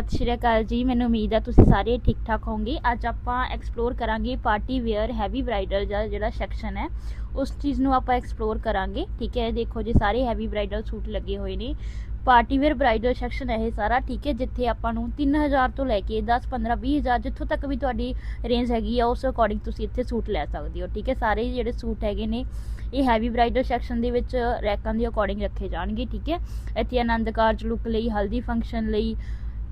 ਸਤਿ ਸ਼੍ਰੀ ਅਕਾਲ ਜੀ, ਮੈਨੂੰ ਉਮੀਦ ਆ ਤੁਸੀਂ ਸਾਰੇ ਠੀਕ ਠਾਕ ਹੋਵੋਗੇ। ਅੱਜ ਆਪਾਂ ਐਕਸਪਲੋਰ ਕਰਾਂਗੇ ਪਾਰਟੀ ਵੇਅਰ ਹੈਵੀ ਬ੍ਰਾਈਡਲ ਦਾ ਜਿਹੜਾ ਸੈਕਸ਼ਨ ਹੈ, ਉਸ ਚੀਜ਼ ਨੂੰ ਆਪਾਂ ਐਕਸਪਲੋਰ ਕਰਾਂਗੇ, ਠੀਕ ਹੈ? ਦੇਖੋ ਜੀ, ਸਾਰੇ ਹੈਵੀ ਬ੍ਰਾਈਡਲ ਸੂਟ ਲੱਗੇ ਹੋਏ ਨੇ। ਪਾਰਟੀ ਵੇਅਰ ਬ੍ਰਾਈਡਲ ਸੈਕਸ਼ਨ ਹੈ ਇਹ ਸਾਰਾ, ਠੀਕ ਹੈ? ਜਿੱਥੇ ਆਪਾਂ ਨੂੰ 3000 ਤੋਂ ਲੈ ਕੇ 10 15 20000 ਜਿੱਥੋਂ ਤੱਕ ਵੀ ਤੁਹਾਡੀ ਰੇਂਜ ਹੈਗੀ ਆ, ਉਸ ਅਕੋਰਡਿੰਗ ਤੁਸੀਂ ਇੱਥੇ ਸੂਟ ਲੈ ਸਕਦੇ ਹੋ, ਠੀਕ ਹੈ? ਸਾਰੇ ਜਿਹੜੇ ਸੂਟ ਹੈਗੇ ਨੇ, ਇਹ ਹੈਵੀ ਬ੍ਰਾਈਡਲ ਸੈਕਸ਼ਨ ਦੇ ਵਿੱਚ ਰੈਕਾਂ ਦੇ ਅਕੋਰਡਿੰਗ ਰੱਖੇ ਜਾਣਗੇ, ਠੀਕ ਹੈ? ਇੱਥੇ ਆਨੰਦ ਕਾਰਜ ਲੁੱਕ ਲਈ, ਹਲਦੀ ਫੰਕਸ਼ਨ ਲਈ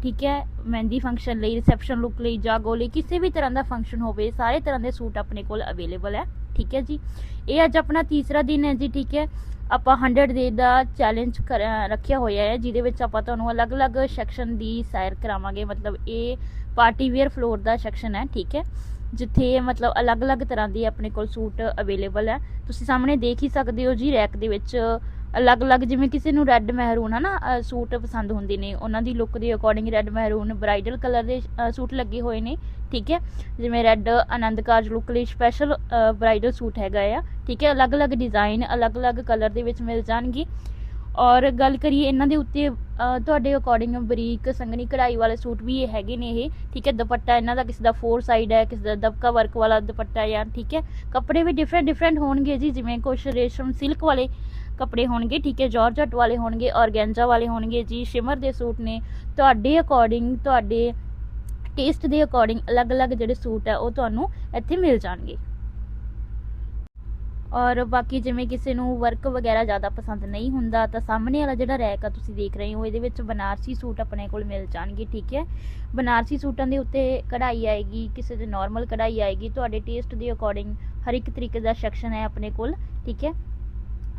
ਠੀਕ ਹੈ, ਮਹਿੰਦੀ ਫੰਕਸ਼ਨ ਲਈ ਰਿਸੈਪਸ਼ਨ ਲੁੱਕ ਲਈ ਜਾਗੋ ਲਈ ਕਿਸੇ ਵੀ ਤਰ੍ਹਾਂ ਦਾ ਫੰਕਸ਼ਨ ਹੋਵੇ, ਸਾਰੇ ਤਰ੍ਹਾਂ ਦੇ ਸੂਟ ਆਪਣੇ ਕੋਲ ਅਵੇਲੇਬਲ ਹੈ, ਠੀਕ ਹੈ ਜੀ। ਇਹ ਅੱਜ ਆਪਣਾ ਤੀਸਰਾ ਦਿਨ ਹੈ ਜੀ, ਠੀਕ ਹੈ। ਆਪਾਂ 100 ਡੇ ਦਾ ਚੈਲੰਜ ਰੱਖਿਆ ਹੋਇਆ ਹੈ, ਜਿਹਦੇ ਵਿੱਚ ਆਪਾਂ ਤੁਹਾਨੂੰ ਅਲੱਗ-ਅਲੱਗ ਸੈਕਸ਼ਨ ਦੀ ਸੈਰ ਕਰਾਵਾਂਗੇ, ਮਤਲਬ ਇਹ ਪਾਰਟੀ ਵੇਅਰ ਫਲੋਰ ਦਾ ਸੈਕਸ਼ਨ ਹੈ, ਠੀਕ ਹੈ। ਜਿੱਥੇ ਮਤਲਬ ਅਲੱਗ-ਅਲੱਗ ਤਰ੍ਹਾਂ ਦੇ ਆਪਣੇ ਕੋਲ ਸੂਟ ਅਵੇਲੇਬਲ ਹੈ। ਤੁਸੀਂ ਸਾਹਮਣੇ ਦੇਖ ਹੀ ਸਕਦੇ ਹੋ ਜੀ, ਰੈਕ ਦੇ ਵਿੱਚ ਅਲੱਗ-ਅਲੱਗ ਜਿਵੇਂ ਕਿਸੇ ਨੂੰ ਰੈੱਡ ਮਹਿਰੂਨ ਹੈ ਨਾ ਸੂਟ ਪਸੰਦ ਹੁੰਦੇ ਨੇ, ਉਹਨਾਂ ਦੀ ਲੁੱਕ ਦੇ ਅਕੋਰਡਿੰਗ ਰੈੱਡ ਮਹਿਰੂਨ ਬ੍ਰਾਈਡਲ ਕਲਰ ਦੇ ਸੂਟ ਲੱਗੇ ਹੋਏ ਨੇ, ਠੀਕ ਹੈ? ਜਿਵੇਂ ਰੈੱਡ ਆਨੰਦ ਕਾਰਜ ਲੁੱਕ ਲਈ ਸਪੈਸ਼ਲ ਬ੍ਰਾਈਡਲ ਸੂਟ ਹੈਗਾ ਆ, ਠੀਕ ਹੈ? ਅਲੱਗ-ਅਲੱਗ ਡਿਜ਼ਾਈਨ ਅਲੱਗ-ਅਲੱਗ ਕਲਰ ਦੇ ਵਿੱਚ ਮਿਲ ਜਾਣਗੇ। ਔਰ ਗੱਲ ਕਰੀਏ ਇਹਨਾਂ ਦੇ ਉੱਤੇ ਤੁਹਾਡੇ ਅਕੋਰਡਿੰਗ ਬਰੀਕ ਸੰਗਣੀ ਕਢਾਈ ਵਾਲੇ ਸੂਟ ਵੀ ਇਹ ਹੈਗੇ ਨੇ ਇਹ, ਠੀਕ ਹੈ? ਦੁਪੱਟਾ ਇਹਨਾਂ ਦਾ ਕਿਸੇ ਦਾ ਫੋਰ ਸਾਈਡ ਹੈ, ਕਿਸੇ ਦਾ ਦਬਕਾ ਵਰਕ ਵਾਲਾ ਦੁਪੱਟਾ ਜਾਂ, ਠੀਕ ਹੈ? ਕੱਪੜੇ ਵੀ ਡਿਫਰੈਂਟ ਡਿਫਰੈਂਟ ਹੋਣਗੇ ਜੀ, ਜਿਵੇਂ ਕੁਛ ਰੇਸ਼ਮ ਸਿਲਕ ਵਾਲੇ ਕੱਪੜੇ ਹੋਣਗੇ, ਠੀਕ ਹੈ ਜਾਰਜਟ ਵਾਲੇ ਹੋਣਗੇ ਔਰਗੈਂਜਾ ਵਾਲੇ ਹੋਣਗੇ, ਜੀ ਸ਼ਿਮਰ ਦੇ ਸੂਟ ਨੇ। ਤੁਹਾਡੇ ਅਕੋਰਡਿੰਗ ਤੁਹਾਡੇ ਟੇਸਟ ਦੇ ਅਕੋਰਡਿੰਗ ਅਲੱਗ-ਅਲੱਗ ਜਿਹੜੇ ਸੂਟ ਹੈ, ਉਹ ਤੁਹਾਨੂੰ ਇੱਥੇ ਮਿਲ ਜਾਣਗੇ। ਔਰ ਬਾਕੀ ਜਿਵੇਂ ਕਿਸੇ ਨੂੰ ਵਰਕ ਵਗੈਰਾ ਜ਼ਿਆਦਾ ਪਸੰਦ ਨਹੀਂ ਹੁੰਦਾ, ਤਾਂ ਸਾਹਮਣੇ ਵਾਲਾ ਜਿਹੜਾ ਰੈਕ ਆ ਤੁਸੀਂ ਦੇਖ ਰਹੇ ਹੋ, ਇਹਦੇ ਵਿੱਚ ਬਨਾਰਸੀ ਸੂਟ ਆਪਣੇ ਕੋਲ ਮਿਲ ਜਾਣਗੇ, ਠੀਕ ਹੈ। ਬਨਾਰਸੀ ਸੂਟਾਂ ਦੇ ਉੱਤੇ ਕਢਾਈ ਆਏਗੀ, ਕਿਸੇ ਦੇ ਨਾਰਮਲ ਕਢਾਈ ਆਏਗੀ, ਤੁਹਾਡੇ ਟੇਸਟ ਦੇ ਅਕੋਰਡਿੰਗ ਹਰ ਇੱਕ ਤਰੀਕੇ ਦਾ ਸੈਕਸ਼ਨ ਹੈ ਆਪਣੇ ਕੋਲ, ਠੀਕ ਹੈ।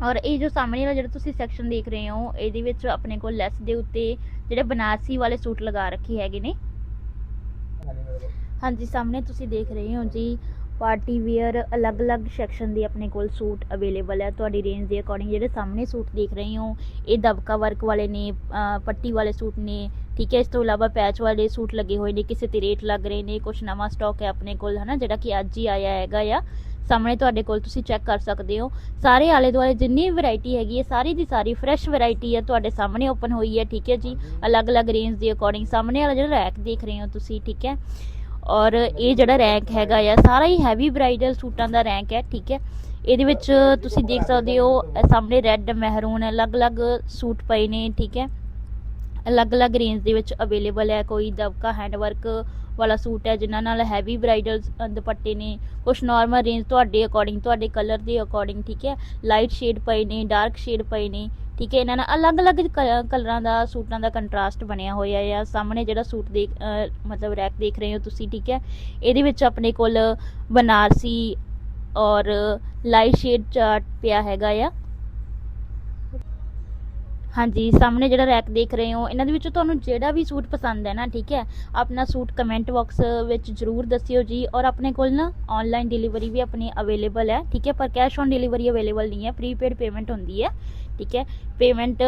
ਔਰ ਇਹ ਜੋ ਸਾਹਮਣੇ ਵਾਲਾ ਜਿਹੜਾ ਤੁਸੀਂ ਸੈਕਸ਼ਨ ਦੇਖ ਰਹੇ ਹੋ ਇਹਦੇ ਵਿੱਚ ਆਪਣੇ ਕੋਲ ਲੈਸ ਦੇ ਉੱਤੇ ਜਿਹੜੇ ਬਨਾਰਸੀ ਵਾਲੇ ਸੂਟ ਲਗਾ ਰੱਖੇ ਹੈਗੇ ਨੇ। ਹਾਂਜੀ ਸਾਹਮਣੇ ਤੁਸੀਂ ਦੇਖ ਰਹੇ ਹੋ ਜੀ ਪਾਰਟੀ ਵੇਅਰ ਅਲੱਗ-ਅਲੱਗ ਸੈਕਸ਼ਨ ਦੇ ਆਪਣੇ ਕੋਲ ਸੂਟ ਅਵੇਲੇਬਲ ਹੈ। ਤੁਹਾਡੀ ਰੇਂਜ ਦੇ ਅਕੋਰਡਿੰਗ ਜਿਹੜੇ ਸਾਹਮਣੇ ਸੂਟ ਦੇਖ ਰਹੇ ਹੋ ਇਹ ਦਬਕਾ ਵਰਕ ਵਾਲੇ ਨੇ ਪੱਟੀ ਵਾਲੇ ਸੂਟ ਨੇ ਠੀਕ ਹੈ, ਇਸ ਤੋਂ ਇਲਾਵਾ ਪੈਚ ਵਾਲੇ ਸੂਟ ਲੱਗੇ ਹੋਏ ਨੇ, ਕਿਸੇ ਤੇ ਰੇਟ ਲੱਗ ਰਹੇ ਨੇ ਕੁਝ ਨਵਾਂ ਸਟਾਕ ਹੈ ਆਪਣੇ ਕੋਲ, ਹਨਾ, ਜਿਹੜਾ ਕਿ ਅੱਜ ਹੀ ਆਇਆ ਹੈਗਾ ਆ। ਸਾਹਮਣੇ ਤੁਹਾਡੇ ਕੋਲ ਤੁਸੀਂ ਚੈੱਕ ਕਰ ਸਕਦੇ ਹੋ। ਸਾਰੇ ਆਲੇ ਦੁਆਲੇ ਜਿੰਨੀ ਵੈਰਾਈਟੀ ਹੈਗੀ ਹੈ, ਸਾਰੀ ਦੀ ਸਾਰੀ ਫਰੈਸ਼ ਵੈਰਾਈਟੀ ਹੈ, ਤੁਹਾਡੇ ਸਾਹਮਣੇ ਓਪਨ ਹੋਈ ਹੈ, ਠੀਕ ਹੈ ਜੀ। ਅਲੱਗ-ਅਲੱਗ ਰੇਂਜ ਦੇ ਅਕੋਰਡਿੰਗ ਸਾਹਮਣੇ ਵਾਲਾ ਜਿਹੜਾ ਰੈਕ ਦੇਖ ਰਹੇ ਹੋ ਤੁਸੀਂ, ਠੀਕ ਹੈ। ਔਰ ਇਹ ਜਿਹੜਾ ਰੈਂਕ ਹੈਗਾ ਆ, ਸਾਰਾ ਹੀ ਹੈਵੀ ਬ੍ਰਾਈਡਲ ਸੂਟਾਂ ਦਾ ਰੈਂਕ ਹੈ, ਠੀਕ ਹੈ। ਇਹਦੇ ਵਿੱਚ ਤੁਸੀਂ ਦੇਖ ਸਕਦੇ ਹੋ ਸਾਹਮਣੇ ਰੈੱਡ ਮਹਿਰੂਨ ਅਲੱਗ-ਅਲੱਗ ਸੂਟ ਪਏ ਨੇ, ਠੀਕ ਹੈ। ਅਲੱਗ-ਅਲੱਗ ਰੇਂਜ ਦੇ ਵਿੱਚ ਅਵੇਲੇਬਲ ਹੈ। ਕੋਈ ਦਬਕਾ ਹੈਂਡਵਰਕ ਵਾਲਾ ਸੂਟ ਹੈ, ਜਿਨ੍ਹਾਂ ਨਾਲ ਹੈਵੀ ਬ੍ਰਾਈਡਲ ਦੁਪੱਟੇ ਨੇ। ਕੁਝ ਨਾਰਮਲ ਰੇਂਜ ਤੁਹਾਡੇ ਅਕੋਰਡਿੰਗ ਤੁਹਾਡੇ ਕਲਰ ਦੇ ਅਕੋਰਡਿੰਗ ਠੀਕ ਹੈ? ਲਾਈਟ ਸ਼ੇਡ ਪਏ ਨੇ ਡਾਰਕ ਸ਼ੇਡ ਪਏ ਨੇ, ਠੀਕ ਹੈ? ਇਹਨਾਂ ਨਾਲ ਅਲੱਗ-ਅਲੱਗ ਕ- ਕਲਰਾਂ ਦਾ, ਸੂਟਾਂ ਦਾ ਕੰਟਰਾਸਟ ਬਣਿਆ ਹੋਇਆ ਹੈ। ਸਾਹਮਣੇ ਜਿਹੜਾ ਸੂਟ ਦੇਖ ਮਤਲਬ ਰੈਕ ਦੇਖ ਰਹੇ ਹੋ ਤੁਸੀਂ, ਠੀਕ ਹੈ? ਇਹਦੇ ਵਿੱਚ ਆਪਣੇ ਕੋਲ ਬਨਾਰਸੀ ਔਰ ਲਾਈਟ ਸ਼ੇਡ ਚਾਰਟ ਪਿਆ ਹੈਗਾ ਆ। ਹਾਂਜੀ, ਸਾਹਮਣੇ ਜਿਹੜਾ ਰੈਕ ਦੇਖ ਰਹੇ ਹੋ, ਇਹਨਾਂ ਦੇ ਵਿੱਚੋਂ ਤੁਹਾਨੂੰ ਜਿਹੜਾ ਵੀ ਸੂਟ ਪਸੰਦ ਹੈ ਨਾ, ਠੀਕ ਹੈ, ਆਪਣਾ ਸੂਟ ਕਮੈਂਟ ਬਾਕਸ ਵਿੱਚ ਜਰੂਰ ਦੱਸਿਓ ਜੀ ਔਰ ਆਪਣੇ ਕੋਲ ਨਾ ਆਨਲਾਈਨ ਡਿਲੀਵਰੀ ਵੀ ਆਪਣੀ ਅਵੇਲੇਬਲ ਹੈ, ਠੀਕ ਹੈ, ਪਰ ਕੈਸ਼ ਔਨ ਡਿਲੀਵਰੀ ਅਵੇਲੇਬਲ ਨਹੀਂ ਹੈ ਪ੍ਰੀਪੇਡ ਪੇਮੈਂਟ ਹੁੰਦੀ ਹੈ, ਠੀਕ ਹੈ ਪੇਮੈਂਟ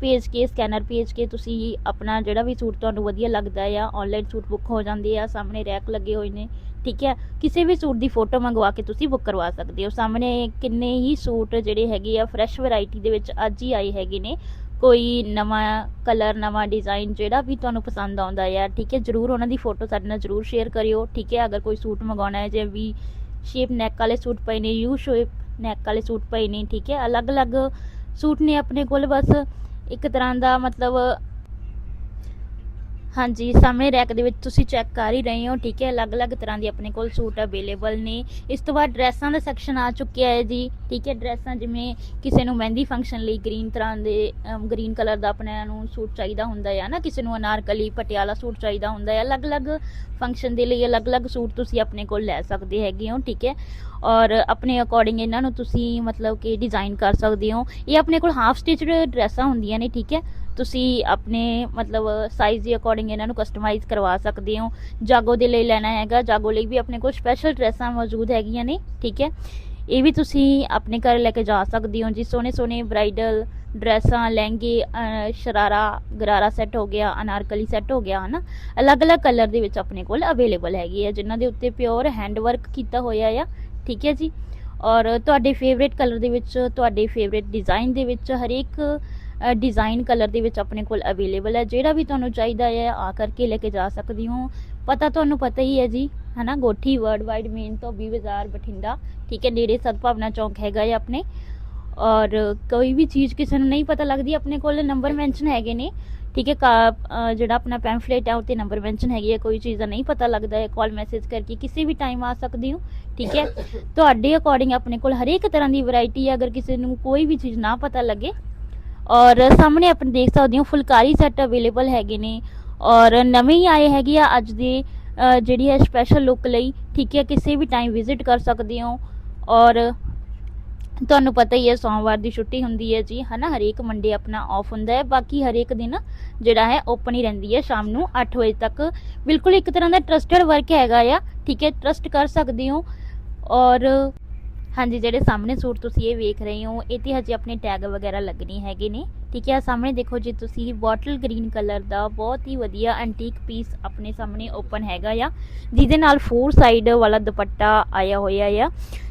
ਭੇਜ ਕੇ ਸਕੈਨਰ ਭੇਜ ਕੇ ਤੁਸੀਂ ਆਪਣਾ ਜਿਹੜਾ ਵੀ ਸੂਟ ਤੁਹਾਨੂੰ ਵਧੀਆ ਲੱਗਦਾ ਆ ਆਨਲਾਈਨ ਸੂਟ ਬੁੱਕ ਹੋ ਜਾਂਦੇ ਆ, ਸਾਹਮਣੇ ਰੈਕ ਲੱਗੇ ਹੋਏ ਨੇ ਠੀਕ ਹੈ? ਕਿਸੇ ਵੀ ਸੂਟ ਦੀ ਫੋਟੋ ਮੰਗਵਾ ਕੇ ਤੁਸੀਂ ਬੁੱਕ ਕਰਵਾ ਸਕਦੇ ਹੋ। ਸਾਹਮਣੇ ਕਿੰਨੇ ਹੀ ਸੂਟ ਜਿਹੜੇ ਹੈਗੇ ਆ ਫਰੈਸ਼ ਵੈਰਾਈਟੀ ਦੇ ਵਿੱਚ ਅੱਜ ਹੀ ਆਏ ਹੈਗੇ ਨੇ। ਕੋਈ ਨਵਾਂ ਕਲਰ ਨਵਾਂ ਡਿਜ਼ਾਈਨ ਜਿਹੜਾ ਵੀ ਤੁਹਾਨੂੰ ਪਸੰਦ ਆਉਂਦਾ ਹੈ ਠੀਕ ਹੈ? ਜਰੂਰ ਉਹਨਾਂ ਦੀ ਫੋਟੋ ਸਾਡੇ ਨਾਲ ਜਰੂਰ ਸ਼ੇਅਰ ਕਰਿਓ, ਠੀਕ ਹੈ? ਅਗਰ ਕੋਈ ਸੂਟ ਮੰਗਾਉਣਾ ਹੈ, ਜਿਵੇਂ ਵੀ ਸ਼ੇਪ ਨੈਕ ਵਾਲੇ ਸੂਟ ਪਏ ਨੇ ਯੂ ਸ਼ੇਪ ਨੈਕ ਵਾਲੇ ਸੂਟ ਪਏ ਨੇ, ਠੀਕ ਹੈ? ਅਲੱਗ-ਅਲੱਗ ਸੂਟ ਨੇ ਆਪਣੇ ਕੋਲ, ਬਸ ਇੱਕ ਤਰ੍ਹਾਂ ਦਾ ਮਤਲਬ ਹਾਂਜੀ ਸਾਹਮਣੇ ਰੈਕ ਦੇ ਵਿੱਚ ਤੁਸੀਂ ਚੈੱਕ ਕਰ ਹੀ ਰਹੇ ਹੋ, ਠੀਕ ਹੈ? ਅਲੱਗ-ਅਲੱਗ ਤਰ੍ਹਾਂ ਦੀ ਆਪਣੇ ਕੋਲ ਸੂਟ ਅਵੇਲੇਬਲ ਨੇ। ਇਸ ਤੋਂ ਬਾਅਦ ਡਰੈਸਾਂ ਦਾ ਸੈਕਸ਼ਨ ਆ ਚੁੱਕਿਆ ਹੈ ਜੀ, ਠੀਕ ਹੈ? ਡਰੈਸਾਂ ਜਿਵੇਂ ਕਿਸੇ ਨੂੰ ਮਹਿੰਦੀ ਫੰਕਸ਼ਨ ਲਈ ਗ੍ਰੀਨ ਤਰ੍ਹਾਂ ਦੇ ਗ੍ਰੀਨ ਕਲਰ ਦਾ ਆਪਣੇ ਨੂੰ ਸੂਟ ਚਾਹੀਦਾ ਹੁੰਦਾ ਹੈ ਨਾ? ਕਿਸੇ ਨੂੰ ਅਨਾਰਕਲੀ ਪਟਿਆਲਾ ਸੂਟ ਚਾਹੀਦਾ ਹੁੰਦਾ ਹੈ। ਅਲੱਗ-ਅਲੱਗ ਫੰਕਸ਼ਨ ਦੇ ਲਈ ਅਲੱਗ-ਅਲੱਗ ਸੂਟ ਤੁਸੀਂ ਆਪਣੇ ਕੋਲ ਲੈ ਸਕਦੇ ਹੈਗੇ ਹੋ, ਠੀਕ ਹੈ? ਔਰ ਆਪਣੇ ਅਕੋਰਡਿੰਗ ਇਹਨਾਂ ਨੂੰ ਤੁਸੀਂ ਮਤਲਬ ਕਿ ਡਿਜ਼ਾਈਨ ਕਰ ਸਕਦੇ ਹੋ। ਇਹ ਆਪਣੇ ਕੋਲ ਹਾਫ ਸਟਿਚਡ ਡਰੈਸਾਂ ਹੁੰਦੀਆਂ ਨੇ, ਠੀਕ ਹੈ? ਤੁਸੀਂ ਆਪਣੇ ਮਤਲਬ ਸਾਈਜ਼ ਦੇ ਅਕੋਰਡਿੰਗ ਇਹਨਾਂ ਨੂੰ ਕਸਟਮਾਈਜ਼ ਕਰਵਾ ਸਕਦੇ ਹੋ। ਜਾਗੋ ਦੇ ਲਈ ਲੈਣਾ ਹੈਗਾ, ਜਾਗੋ ਲਈ ਵੀ ਆਪਣੇ ਕੋਲ ਸਪੈਸ਼ਲ ਡਰੈਸਾਂ ਮੌਜੂਦ ਹੈਗੀਆਂ ਨੇ, ਠੀਕ ਹੈ? ਇਹ ਵੀ ਤੁਸੀਂ ਆਪਣੇ ਘਰ ਲੈ ਕੇ ਜਾ ਸਕਦੇ ਹੋ ਜੀ। ਸੋਹਣੇ ਸੋਹਣੇ ਬ੍ਰਾਈਡਲ ਡਰੈਸਾਂ, ਲਹਿੰਗੇ ਸ਼ਰਾਰਾ, ਗਰਾਰਾ ਸੈੱਟ ਹੋ ਗਿਆ, ਅਨਾਰਕਲੀ ਸੈੱਟ ਹੋ ਗਿਆ, ਹਨਾ? ਅਲੱਗ-ਅਲੱਗ ਕਲਰ ਦੇ ਵਿੱਚ ਆਪਣੇ ਕੋਲ ਅਵੇਲੇਬਲ ਹੈਗੀ ਹੈ ਜਿਨ੍ਹਾਂ ਦੇ ਉੱਤੇ ਪਿਓਰ ਹੈਂਡ ਵਰਕ ਕੀਤਾ ਹੋਇਆ ਆ, ਠੀਕ ਹੈ ਜੀ? ਔਰ ਤੁਹਾਡੇ ਫੇਵਰੇਟ ਕਲਰ ਦੇ ਵਿੱਚ, ਤੁਹਾਡੇ ਫੇਵਰੇਟ ਡਿਜ਼ਾਈਨ ਦੇ ਵਿੱਚ ਹਰੇਕ ਡਿਜ਼ਾਈਨ ਕਲਰ ਦੇ ਵਿੱਚ ਆਪਣੇ ਕੋਲ ਅਵੇਲੇਬਲ ਹੈ। ਜਿਹੜਾ ਵੀ ਤੁਹਾਨੂੰ ਚਾਹੀਦਾ ਹੈ, ਆ ਕਰਕੇ ਲੈ ਕੇ ਜਾ ਸਕਦੇ ਹੋ। ਪਤਾ ਤੁਹਾਨੂੰ ਪਤਾ ਹੀ ਹੈ ਜੀ, ਹਨਾ, ਗੋਠੀ ਵਰਲਡ ਵਾਈਡ ਮੇਨ ਤੋਂ ਵੀ ਬਾਜ਼ਾਰ ਬਠਿੰਡਾ। ਠੀਕ ਹੈ, ਨੇੜੇ ਸਦਭਾਵਨਾ ਚੌਂਕ ਹੈਗਾ ਹੈ ਆਪਣੇ। ਔਰ ਕੋਈ ਵੀ ਚੀਜ਼ ਕਿਸੇ ਨੂੰ ਨਹੀਂ ਪਤਾ ਲੱਗਦੀ, ਆਪਣੇ ਕੋਲ ਨੰਬਰ ਮੈਂਸ਼ਨ ਹੈਗੇ ਨੇ। ਠੀਕ ਹੈ, ਕਾ- ਜਿਹੜਾ ਆਪਣਾ ਪੈਂਫਲੇਟ ਹੈ, ਉੱਤੇ ਨੰਬਰ ਮੈਂਸ਼ਨ ਹੈਗੀ ਹੈ। ਕੋਈ ਚੀਜ਼ ਦਾ ਨਹੀਂ ਪਤਾ ਲੱਗਦਾ ਹੈ ਕਾਲ ਮੈਸੇਜ ਕਰਕੇ ਕਿਸੇ ਵੀ ਟਾਈਮ ਆ ਸਕਦੇ ਹੋ। ਠੀਕ ਹੈ, ਤੁਹਾਡੇ ਅਕੋਰਡਿੰਗ ਆਪਣੇ ਕੋਲ ਹਰੇਕ ਤਰ੍ਹਾਂ ਦੀ ਵੈਰਾਈਟੀ ਹੈ। ਅਗਰ ਕਿਸੇ ਨੂੰ ਕੋਈ ਵੀ ਚੀਜ਼ ਨਾ ਪਤਾ ਲੱਗੇ ਔਰ ਸਾਹਮਣੇ ਆਪਣੇ ਦੇਖ ਸਕਦੇ ਹੋ ਫੁਲਕਾਰੀ ਸੈੱਟ ਅਵੇਲੇਬਲ ਹੈਗੇ ਨੇ। ਔਰ ਨਵੇਂ ਹੀ ਆਏ ਹੈਗੇ ਆ ਅੱਜ ਦੇ ਜਿਹੜੀ ਹੈ ਸਪੈਸ਼ਲ ਲੁੱਕ ਲਈ। ਠੀਕ ਹੈ, ਕਿਸੇ ਵੀ ਟਾਈਮ ਵਿਜ਼ਿਟ ਕਰ ਸਕਦੇ ਹੋ। ਔਰ ਤੁਹਾਨੂੰ ਪਤਾ ਹੀ ਹੈ, ਸੋਮਵਾਰ ਦੀ ਛੁੱਟੀ ਹੁੰਦੀ ਹੈ ਜੀ, ਹਨਾ? ਹਰੇਕ ਮੰਡੇ ਆਪਣਾ ਆਫ ਹੁੰਦਾ ਹੈ। ਬਾਕੀ ਹਰੇਕ ਦਿਨ ਜਿਹੜਾ ਹੈ ਓਪਨ ਹੀ ਰਹਿੰਦੀ ਹੈ ਸ਼ਾਮ ਨੂੰ 8 ਵਜੇ ਤੱਕ। ਬਿਲਕੁਲ ਇੱਕ ਤਰ੍ਹਾਂ ਦਾ ਟਰਸਟਡ ਵਰਕ ਹੈਗਾ ਆ। ਠੀਕ ਹੈ ਟਰਸਟ ਕਰ ਸਕਦੇ ਹੋ। ਔਰ ਹਾਂਜੀ, ਜਿਹੜੇ ਸਾਹਮਣੇ ਸੂਟ ਤੁਸੀਂ ਇਹ ਵੇਖ ਰਹੇ ਹੋ, ਇਹ ਤੇ ਹਜੇ ਆਪਣੇ ਟੈਗ ਵਗੈਰਾ ਲੱਗਣੇ ਹੈਗੇ ਨੇ। ਠੀਕ ਹੈ, ਸਾਹਮਣੇ ਦੇਖੋ ਜੀ, ਤੁਸੀਂ ਬੋਟਲ ਗ੍ਰੀਨ ਕਲਰ ਦਾ ਬਹੁਤ ਹੀ ਵਧੀਆ ਐਂਟੀਕ ਪੀਸ ਆਪਣੇ ਸਾਹਮਣੇ ਓਪਨ ਹੈਗਾ ਆ, ਜਿਹਦੇ ਨਾਲ ਫੋਰ ਸਾਈਡ ਵਾਲਾ ਦੁਪੱਟਾ ਆਇਆ ਹੋਇਆ ਆ।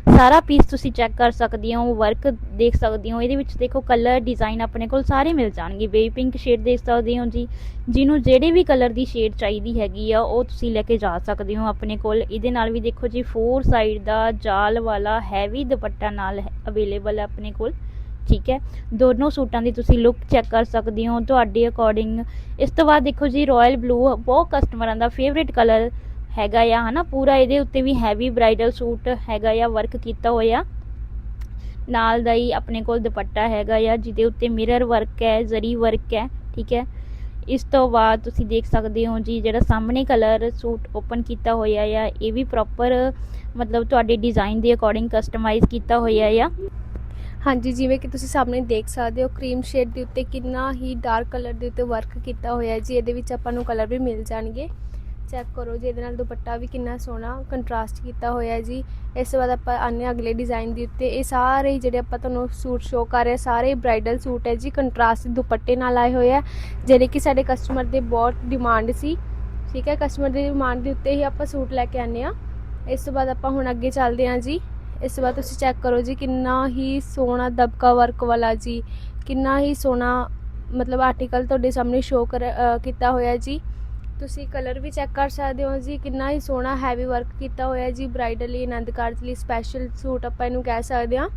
ਸਾਰਾ ਪੀਸ ਤੁਸੀਂ ਚੈੱਕ ਕਰ ਸਕਦੇ ਹੋ ਵਰਕ ਦੇਖ ਸਕਦੇ ਹੋ, ਇਹਦੇ ਵਿੱਚ ਦੇਖੋ ਕਲਰ ਡਿਜ਼ਾਈਨ ਆਪਣੇ ਕੋਲ ਸਾਰੇ ਮਿਲ ਜਾਣਗੇ। ਬੇਬੀ ਪਿੰਕ ਸ਼ੇਡ ਦੇਖ ਸਕਦੇ ਹੋ ਜੀ, ਜਿਹਨੂੰ ਜਿਹੜੇ ਵੀ ਕਲਰ ਦੀ ਸ਼ੇਡ ਚਾਹੀਦੀ ਹੈਗੀ ਆ, ਉਹ ਤੁਸੀਂ ਲੈ ਕੇ ਜਾ ਸਕਦੇ ਹੋ ਆਪਣੇ ਕੋਲ। ਇਹਦੇ ਨਾਲ ਵੀ ਦੇਖੋ ਜੀ ਫੋਰ ਸਾਈਡ ਦਾ ਜਾਲ ਵਾਲਾ ਹੈਵੀ ਦੁਪੱਟਾ ਨਾਲ ਅਵੇਲੇਬਲ ਹੈ ਆਪਣੇ ਕੋਲ। ਠੀਕ ਹੈ? ਦੋਨੋਂ ਸੂਟਾਂ ਦੀ ਤੁਸੀਂ ਲੁੱਕ ਚੈੱਕ ਕਰ ਸਕਦੇ ਹੋ, ਤੁਹਾਡੇ ਅਕੋਰਡਿੰਗ ਇਸ ਤੋਂ ਬਾਅਦ ਦੇਖੋ ਜੀ ਰਾਇਲ ਬਲੂ ਬਹੁਤ ਕਸਟਮਰਾਂ ਦਾ ਫੇਵਰੇਟ ਕਲਰ ਹੈਗਾ ਆ, ਹਨਾ? ਪੂਰਾ ਇਹਦੇ ਉੱਤੇ ਵੀ ਹੈਵੀ ਬ੍ਰਾਈਡਲ ਸੂਟ ਹੈਗਾ ਆ ਵਰਕ ਕੀਤਾ ਹੋਇਆ। ਨਾਲ ਦਾ ਹੀ ਆਪਣੇ ਕੋਲ ਦੁਪੱਟਾ ਹੈਗਾ ਆ, ਜਿਹਦੇ ਉੱਤੇ ਮਿਰਰ ਵਰਕ ਹੈ, ਜ਼ਰੀ ਵਰਕ ਹੈ, ਠੀਕ ਹੈ? ਇਸ ਤੋਂ ਬਾਅਦ ਤੁਸੀਂ ਦੇਖ ਸਕਦੇ ਹੋ ਜੀ, ਜਿਹੜਾ ਸਾਹਮਣੇ ਕਲਰ ਸੂਟ ਓਪਨ ਕੀਤਾ ਹੋਇਆ ਆ, ਇਹ ਵੀ ਪ੍ਰੋਪਰ ਮਤਲਬ ਤੁਹਾਡੇ ਡਿਜ਼ਾਈਨ ਦੇ ਅਕੋਰਡਿੰਗ ਕਸਟਮਾਈਜ਼ ਕੀਤਾ ਹੋਇਆ ਆ। ਹਾਂਜੀ, ਜਿਵੇਂ ਕਿ ਤੁਸੀਂ ਸਾਹਮਣੇ ਦੇਖ ਸਕਦੇ ਹੋ ਕਰੀਮ ਸ਼ੇਡ ਦੇ ਉੱਤੇ ਕਿੰਨਾ ਹੀ ਡਾਰਕ ਕਲਰ ਦੇ ਉੱਤੇ ਵਰਕ ਕੀਤਾ ਹੋਇਆ ਜੀ। ਇਹਦੇ ਵਿੱਚ ਆਪਾਂ ਨੂੰ ਕਲਰ ਵੀ ਮਿਲ ਜਾਣਗੇ। ਚੈੱਕ ਕਰੋ ਜੀ, ਇਹਦੇ ਨਾਲ ਦੁਪੱਟਾ ਵੀ ਕਿੰਨਾ ਸੋਹਣਾ ਕੰਟਰਾਸਟ ਕੀਤਾ ਹੋਇਆ ਜੀ। ਇਸ ਤੋਂ ਬਾਅਦ ਆਪਾਂ ਆਨੇ ਅਗਲੇ ਡਿਜ਼ਾਈਨ ਦੇ ਉੱਤੇ। ਇਹ ਸਾਰੇ ਹੀ ਜਿਹੜੇ ਆਪਾਂ ਤੁਹਾਨੂੰ ਸੂਟ ਸ਼ੋ ਕਰ ਰਹੇ ਸਾਰੇ ਬ੍ਰਾਈਡਲ ਸੂਟ ਹੈ ਜੀ। ਕੰਟਰਾਸਟ ਦੁਪੱਟੇ ਨਾਲ ਆਏ ਹੋਏ ਆ ਜਿਹੜੇ ਕਿ ਸਾਡੇ ਕਸਟਮਰ ਦੇ ਬਹੁਤ ਡਿਮਾਂਡ ਸੀ। ਠੀਕ ਹੈ ਕਸਟਮਰ ਦੀ ਡਿਮਾਂਡ ਦੇ ਉੱਤੇ ਹੀ ਆਪਾਂ ਸੂਟ ਲੈ ਕੇ ਆਨੇ ਆ ਇਸ ਤੋਂ ਬਾਅਦ ਆਪਾਂ ਹੁਣ ਅੱਗੇ ਚੱਲਦੇ ਹਾਂ ਜੀ। ਇਸ ਤੋਂ ਬਾਅਦ ਤੁਸੀਂ ਚੈੱਕ ਕਰੋ ਜੀ, ਕਿੰਨਾ ਹੀ ਸੋਹਣਾ ਦਬਕਾ ਵਰਕ ਵਾਲਾ ਜੀ, ਕਿੰਨਾ ਹੀ ਸੋਹਣਾ ਮਤਲਬ ਆਰਟੀਕਲ ਤੁਹਾਡੇ ਸਾਹਮਣੇ ਸ਼ੋ ਕਰ ਕੀਤਾ ਹੋਇਆ ਜੀ। ਤੁਸੀਂ ਕਲਰ ਵੀ ਚੈੱਕ ਕਰ ਸਕਦੇ ਹੋ ਜੀ, ਕਿੰਨਾ ਹੀ ਸੋਹਣਾ ਹੈਵੀ ਵਰਕ ਕੀਤਾ ਹੋਇਆ ਜੀ ਬ੍ਰਾਈਡਲ ਲਈ, ਆਨੰਦ ਕਾਰਜ ਲਈ ਸਪੈਸ਼ਲ ਸੂਟ ਆਪਾਂ ਇਹਨੂੰ ਕਹਿ ਸਕਦੇ ਹਾਂ।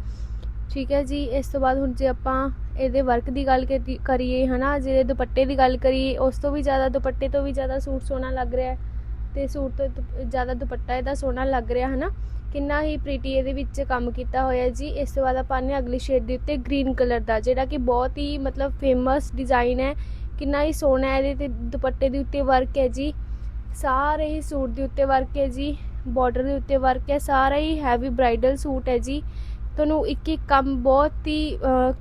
ਠੀਕ ਹੈ ਜੀ, ਇਸ ਤੋਂ ਬਾਅਦ ਹੁਣ ਜੇ ਆਪਾਂ ਇਹਦੇ ਵਰਕ ਦੀ ਗੱਲ ਕੀਤੀ- ਕਰੀਏ ਹਨਾ ਜਿਹਦੇ ਦੁਪੱਟੇ ਦੀ ਗੱਲ ਕਰੀਏ, ਉਸ ਤੋਂ ਵੀ ਜ਼ਿਆਦਾ ਦੁਪੱਟੇ ਤੋਂ ਵੀ ਜ਼ਿਆਦਾ ਸੂਟ ਸੋਹਣਾ ਲੱਗ ਰਿਹਾ ਹੈ। ਤੇ ਸੂਟ ਤੋਂ ਦੁ- ਜ਼ਿਆਦਾ ਦੁਪੱਟਾ ਇਹਦਾ ਸੋਹਣਾ ਲੱਗ ਰਿਹਾ, ਹਨਾ। ਕਿੰਨਾ ਹੀ ਪ੍ਰੀਟੀ ਇਹਦੇ ਵਿੱਚ ਕੰਮ ਕੀਤਾ ਹੋਇਆ ਜੀ। ਇਸ ਤੋਂ ਬਾਅਦ ਆਪਾਂ ਨੇ ਅਗਲੀ ਸ਼ੇਡ ਦੇ ਉੱਤੇ ਗ੍ਰੀਨ ਕਲਰ ਦਾ ਜਿਹੜਾ ਕਿ ਬਹੁਤ ਹੀ ਮਤਲਬ ਫੇਮਸ ਡਿਜ਼ਾਈਨ ਹੈ। ਕਿੰਨਾ ਹੀ ਸੋਹਣਾ ਹੈ ਇਹਦੇ ਤੇ ਦੁਪੱਟੇ ਦੇ ਉੱਤੇ ਵਰਕ ਹੈ ਜੀ। ਸਾਰੇ ਹੀ ਸੂਟ ਦੇ ਉੱਤੇ ਵਰਕ ਹੈ ਜੀ। ਬਾਰਡਰ ਦੇ ਉੱਤੇ ਵਰਕ ਹੈ। ਸਾਰਾ ਹੀ ਹੈਵੀ ਬ੍ਰਾਈਡਲ ਸੂਟ ਹੈ ਜੀ। ਤੁਹਾਨੂੰ ਇੱਕ ਇੱਕ ਕੰਮ ਬਹੁਤ ਹੀ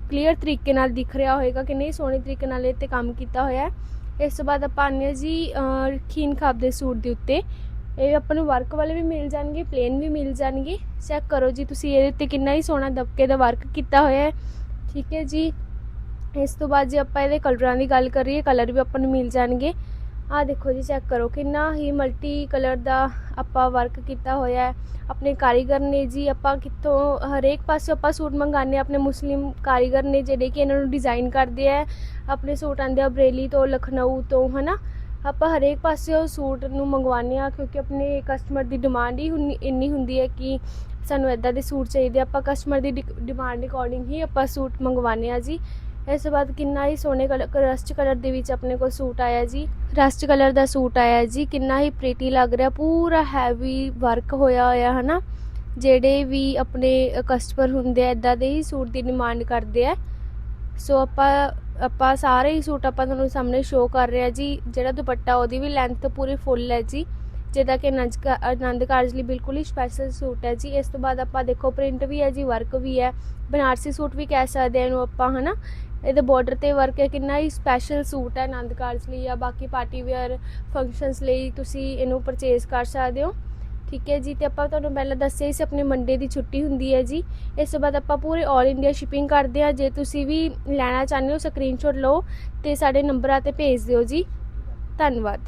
ਕਲੀਅਰ ਤਰੀਕੇ ਨਾਲ ਦਿਖ ਰਿਹਾ ਹੋਏਗਾ ਕਿੰਨੇ ਹੀ ਸੋਹਣੇ ਤਰੀਕੇ ਨਾਲ ਇਹ ਤੇ ਕੰਮ ਕੀਤਾ ਹੋਇਆ ਹੈ। ਇਸ ਤੋਂ ਬਾਅਦ ਆਪਾਂ ਆਉਂਦੇ ਹਾਂ ਜੀ ਅਹ, ਖੀਨ ਖਾਬ ਦੇ ਸੂਟ ਦੇ ਉੱਤੇ ਇਹ ਆਪਾਂ ਨੂੰ ਵਰਕ ਵਾਲੇ ਵੀ ਮਿਲ ਜਾਣਗੇ ਪਲੇਨ ਵੀ ਮਿਲ ਜਾਣਗੇ। ਚੈੱਕ ਕਰੋ ਜੀ ਤੁਸੀਂ ਇਹਦੇ ਉੱਤੇ ਕਿੰਨਾ ਹੀ ਸੋਹਣਾ ਦਬਕੇ ਦਾ ਵਰਕ ਕੀਤਾ ਹੋਇਆ ਹੈ। ਠੀਕ ਹੈ ਜੀ। ਇਸ ਤੋਂ ਬਾਅਦ ਜੇ ਆਪਾਂ ਇਹਦੇ ਕਲਰਾਂ ਦੀ ਗੱਲ ਕਰੀਏ ਕਲਰ ਵੀ ਆਪਾਂ ਨੂੰ ਮਿਲ ਜਾਣਗੇ। ਆਹ ਦੇਖੋ ਜੀ ਚੈੱਕ ਕਰੋ ਕਿੰਨਾ ਹੀ ਮਲਟੀ ਕਲਰ ਦਾ ਆਪਾਂ ਵਰਕ ਕੀਤਾ ਹੋਇਆ ਹੈ। ਆਪਣੇ ਕਾਰੀਗਰ ਨੇ ਜੀ, ਆਪਾਂ ਕਿੱਥੋਂ ਹਰੇਕ ਪਾਸੇ ਆਪਾਂ ਸੂਟ ਮੰਗਾਉਂਦੇ ਹਾਂ। ਆਪਣੇ ਮੁਸਲਿਮ ਕਾਰੀਗਰ ਨੇ ਜਿਹੜੇ ਕਿ ਇਹਨਾਂ ਨੂੰ ਡਿਜ਼ਾਈਨ ਕਰਦੇ ਆ ਆਪਣੇ ਸੂਟ ਆਂਦੇ ਆ ਬਰੇਲੀ ਤੋਂ, ਲਖਨਊ ਤੋਂ, ਹਨਾ? ਆਪਾਂ ਹਰੇਕ ਪਾਸੇ ਉਹ ਸੂਟ ਨੂੰ ਮੰਗਵਾਉਂਦੇ ਆ ਕਿਉਂਕਿ ਆਪਣੇ ਕਸਟਮਰ ਦੀ ਡਿਮਾਂਡ ਹੀ ਹੁੰਨੀ- ਇੰਨੀ ਹੁੰਦੀ ਹੈ ਕਿ ਸਾਨੂੰ ਇਦਾਂ ਦੇ ਸੂਟ ਚਾਹੀਦੇ ਆਪਾਂ ਕਸਟਮਰ ਦੀ ਡਿਮਾਂਡ ਅਕੋਰਡਿੰਗ ਹੀ ਆਪਾਂ ਸੂਟ ਮੰਗਵਾਉਂਦੇ ਆ ਜੀ। ਇਸ ਤੋਂ ਬਾਅਦ ਕਿੰਨਾ ਹੀ ਸੋਹਣੇ ਕਲਰ ਰਸਟ ਕਲਰ ਦੇ ਵਿੱਚ ਆਪਣੇ ਕੋਲ ਸੂਟ ਆਇਆ ਜੀ। ਰਸਟ ਕਲਰ ਦਾ ਸੂਟ ਆਇਆ ਜੀ। ਕਿੰਨਾ ਹੀ ਪ੍ਰੀਟੀ ਲੱਗ ਰਿਹਾ, ਪੂਰਾ ਹੈਵੀ ਵਰਕ ਹੋਇਆ ਹੋਇਆ, ਹਨਾ? ਜਿਹੜੇ ਵੀ ਆਪਣੇ ਕਸਟਮਰ ਹੁੰਦੇ ਆ, ਇਦਾਂ ਦੇ ਹੀ ਸੂਟ ਦੀ ਡਿਮਾਂਡ ਕਰਦੇ ਆ। ਸੋ ਆਪਾਂ ਆਪਾਂ ਸਾਰੇ ਹੀ ਸੂਟ ਆਪਾਂ ਤੁਹਾਨੂੰ ਸਾਹਮਣੇ ਸ਼ੋਅ ਕਰ ਰਹੇ ਆ ਜੀ। ਜਿਹੜਾ ਦੁਪੱਟਾ, ਉਹਦੀ ਵੀ ਲੈਂਥ ਪੂਰੀ ਫੁੱਲ ਹੈ ਜੀ। ਜਿਹਦਾ ਕਿ ਆਨੰਦ ਕਾ- ਆਨੰਦ ਕਾਰਜ ਲਈ ਬਿਲਕੁਲ ਹੀ ਸਪੈਸ਼ਲ ਸੂਟ ਹੈ ਜੀ। ਇਸ ਤੋਂ ਬਾਅਦ ਆਪਾਂ ਦੇਖੋ ਪ੍ਰਿੰਟ ਵੀ ਹੈ ਜੀ ਵਰਕ ਵੀ ਹੈ। ਬਨਾਰਸੀ ਸੂਟ ਵੀ ਕਹਿ ਸਕਦੇ ਹਾਂ ਇਹਨੂੰ ਆਪਾਂ, ਹਨਾ? ਇਹਦੇ ਬਾਰਡਰ ਤੇ ਵਰਕ ਹੈ। ਕਿੰਨਾ ਹੀ ਸਪੈਸ਼ਲ ਸੂਟ ਹੈ ਆਨੰਦ ਕਾਰਜ ਲਈ ਜਾਂ ਬਾਕੀ ਪਾਰਟੀ ਵੇਅਰ ਫੰਕਸ਼ਨਸ ਲਈ ਤੁਸੀਂ ਇਹਨੂੰ ਪਰਚੇਸ ਕਰ ਸਕਦੇ ਹੋ। ਠੀਕ ਹੈ ਜੀ, ਤੇ ਆਪਾਂ ਤੁਹਾਨੂੰ ਪਹਿਲਾਂ ਦੱਸਿਆ ਸੀ ਆਪਣੇ ਮੰਡੇ ਦੀ ਛੁੱਟੀ ਹੁੰਦੀ ਹੈ ਜੀ। ਇਸ ਤੋਂ ਬਾਅਦ ਆਪਾਂ ਪੂਰੇ 올 ਇੰਡੀਆ ਸ਼ਿਪਿੰਗ ਕਰਦੇ ਹਾਂ। ਜੇ ਤੁਸੀਂ ਵੀ ਲੈਣਾ ਚਾਹੁੰਦੇ ਹੋ ਸਕਰੀਨਸ਼ਾਟ ਲਓ ਤੇ ਸਾਡੇ ਨੰਬਰਾਂ ਤੇ ਭੇਜ ਦਿਓ ਜੀ। ਧੰਨਵਾਦ।